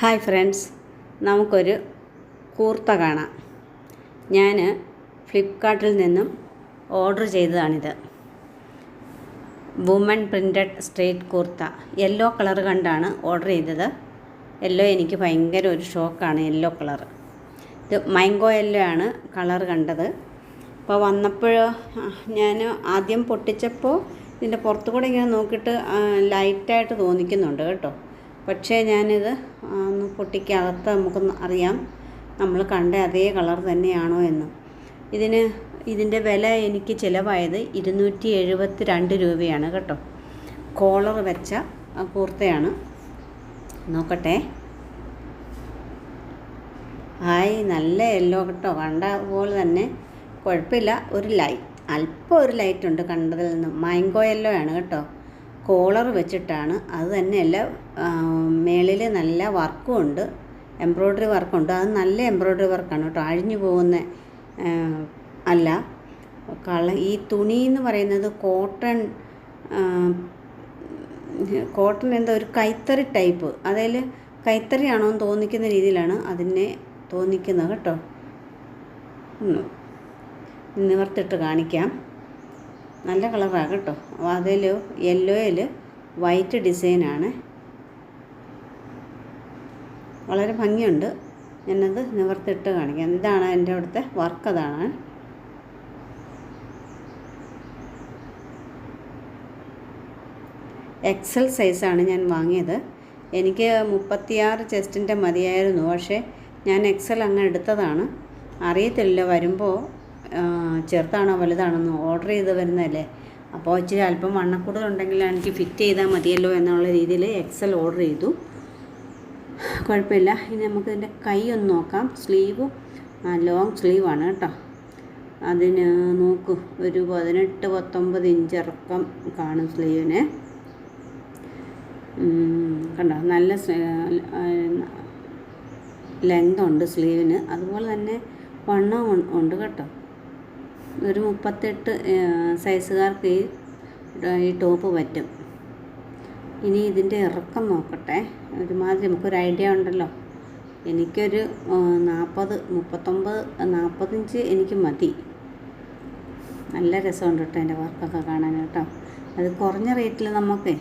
Hi friends നമുക്കൊരു കൂർത്ത കാണാം. ഞാൻ ഫ്ലിപ്പ്കാർട്ടിൽ നിന്നും order ചെയ്തതാണിത്. Woman printed straight kurta. Yellow colour കണ്ടാണ് ഓർഡർ ചെയ്തത്. യെല്ലോ എനിക്ക് ഭയങ്കര ഒരു ഷോക്കാണ് യെല്ലോ കളർ. ഇത് മാംഗോ യെല്ലോ ആണ് കളർ കണ്ടത്. അപ്പോൾ വന്നപ്പോൾ ഞാൻ ആദ്യം പൊട്ടിച്ചപ്പോൾ ഇതിന്റെ പുറത്തു കൂടെ ഇങ്ങനെ നോക്കിയിട്ട് ലൈറ്റായിട്ട് തോന്നിക്കുന്നുണ്ട് കേട്ടോ. പക്ഷേ ഞാനിത് ഒന്ന് പൊട്ടിക്കകത്ത് നമുക്കൊന്ന് അറിയാം. നമ്മൾ കണ്ട അതേ കളർ തന്നെയാണോ എന്ന്. ഇതിന് ഇതിന്റെ വില എനിക്ക് ചിലവായത് ഇരുന്നൂറ്റി എഴുപത്തി രണ്ട് രൂപയാണ് കേട്ടോ. കോളർ വെച്ച കൂർത്തയാണ്. നോക്കട്ടെ. ഹായ് നല്ല യെല്ലോ കേട്ടോ. കണ്ട പോലെ തന്നെ കുഴപ്പമില്ല. ഒരു ലൈറ്റ് അല്പം ഒരു ലൈറ്റ് ഉണ്ട് കണ്ടതിൽ നിന്ന്. മാങ്കോ യെല്ലോ ആണ് കേട്ടോ. കോളർ വെച്ചിട്ടാണ്. അത് തന്നെയല്ല മേളിൽ നല്ല വർക്കും ഉണ്ട് എംബ്രോയ്ഡറി വർക്കുണ്ട്. അത് നല്ല എംബ്രോയ്ഡറി വർക്കാണ് കേട്ടോ. അഴിഞ്ഞു പോകുന്ന അല്ല കള ഈ തുണി എന്ന് പറയുന്നത് കോട്ടൺ കോട്ടൺ എന്താ ഒരു കൈത്തറി ടൈപ്പ്. അതിൽ കൈത്തറിയാണോ എന്ന് തോന്നിക്കുന്ന രീതിയിലാണ് അതിനെ തോന്നിക്കുന്നത് കേട്ടോ. നിവർത്തിട്ട് കാണിക്കാം. നല്ല കളറാണ് കേട്ടോ. അതിൽ യെല്ലോയിൽ വൈറ്റ് ഡിസൈനാണ് വളരെ ഭംഗിയുണ്ട്. ഞാനത് നിവർത്തിട്ട് കാണിക്കാം. ഇതാണ് എന്റെ അവിടുത്തെ വർക്ക് അതാണ്. എക്സൽ സൈസാണ് ഞാൻ വാങ്ങിയത്. എനിക്ക് മുപ്പത്തിയാറ് ചെസ്റ്റിന്റെ മതിയായിരുന്നു. പക്ഷേ ഞാൻ എക്സൽ അങ്ങ് എടുത്തതാണ്. അറിയത്തില്ല വരുമ്പോൾ ചെറുതാണോ വലുതാണെന്നോ ഓർഡർ ചെയ്ത് വരുന്നതല്ലേ? അപ്പോൾ ഇച്ചിരി അല്പം വണ്ണക്കൂടുതലുണ്ടെങ്കിൽ എനിക്ക് ഫിറ്റ് ചെയ്താൽ മതിയല്ലോ എന്നുള്ള രീതിയിൽ എക്സൽ ഓർഡർ ചെയ്തു. കുഴപ്പമില്ല. ഇനി നമുക്ക് ഇതിന്റെ കൈ ഒന്ന് നോക്കാം. സ്ലീവ് ലോങ് സ്ലീവാണ് കേട്ടോ. അതിന് നോക്കൂ ഒരു പതിനെട്ട് പത്തൊമ്പത് ഇഞ്ച് ഇറക്കം കാണും സ്ലീവിന്. കണ്ടോ? നല്ല ലെങ്ത് ഉണ്ട് സ്ലീവിന്. അതുപോലെ തന്നെ വണ്ണം ഉണ്ട് കേട്ടോ. ഒരു മുപ്പത്തെട്ട് സൈസുകാർക്ക് ഈ ടോപ്പ് പറ്റും. ഇനി ഇതിന്റെ ഇറക്കം നോക്കട്ടെ. ഒരുമാതിരി നമുക്കൊരു ഐഡിയ ഉണ്ടല്ലോ. എനിക്കൊരു നാൽപ്പത് മുപ്പത്തൊമ്പത് നാൽപ്പത്തഞ്ച് എനിക്ക് മതി. നല്ല രസമുണ്ട് കേട്ടോ എന്റെ വർക്കൊക്കെ കാണാൻ കേട്ടോ. അത് കുറഞ്ഞ റേറ്റിൽ നമുക്ക്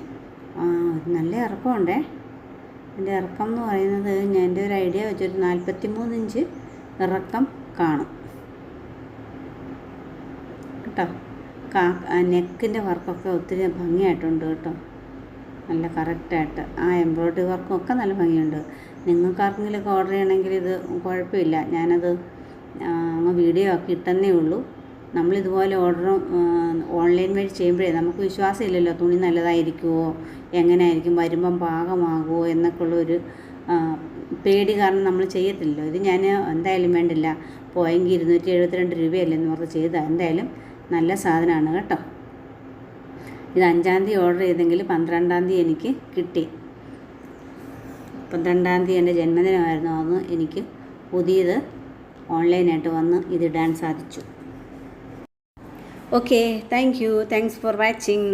നല്ല ഇറക്കമുണ്ടേ. എന്റെ ഇറക്കം എന്ന് പറയുന്നത് ഞാൻ എന്റെ ഒരു ഐഡിയ വെച്ചൊരു നാൽപ്പത്തി മൂന്നിഞ്ച് ഇറക്കം കാണും. കേട്ടോ. കാ നെക്കിന്റെ വർക്കൊക്കെ ഒത്തിരി ഭംഗിയായിട്ടുണ്ട് കേട്ടോ. നല്ല കറക്റ്റായിട്ട്. ആ എംബ്രോയ്ഡറി വർക്കും ഒക്കെ നല്ല ഭംഗിയുണ്ട്. നിങ്ങൾക്ക് ആർക്കെങ്കിലുമൊക്കെ ഓർഡർ ചെയ്യണമെങ്കിൽ ഇത് കുഴപ്പമില്ല. ഞാനത് അങ്ങ് വീഡിയോ ആക്കി ഇട്ടെന്നേ ഉള്ളൂ. നമ്മളിതുപോലെ ഓർഡർ ഓൺലൈൻ വഴി ചെയ്യുമ്പോഴേ നമുക്ക് വിശ്വാസമില്ലല്ലോ തുണി നല്ലതായിരിക്കുമോ എങ്ങനെയായിരിക്കും വരുമ്പം പാകമാകുമോ എന്നൊക്കെയുള്ളൊരു പേടി കാരണം നമ്മൾ ചെയ്യത്തില്ലല്ലോ. ഇത് ഞാൻ എന്തായാലും വേണ്ടില്ല. പോയെങ്കിൽ ഇരുന്നൂറ്റി എഴുപത്തിരണ്ട് രൂപയല്ലേ എന്ന് പറഞ്ഞ് ചെയ്താൽ എന്തായാലും നല്ല സാധനമാണ് കേട്ടോ. ഇത് അഞ്ചാം തീയതി ഓർഡർ ചെയ്തെങ്കിൽ പന്ത്രണ്ടാം തീയതി എനിക്ക് കിട്ടി. പന്ത്രണ്ടാം തീയതി എന്റെ ജന്മദിനമായിരുന്നു. അന്ന് എനിക്ക് പുതിയത് ഓൺലൈനായിട്ട് വന്ന് ഇതിടാൻ സാധിച്ചു. Okay thank you thanks for watching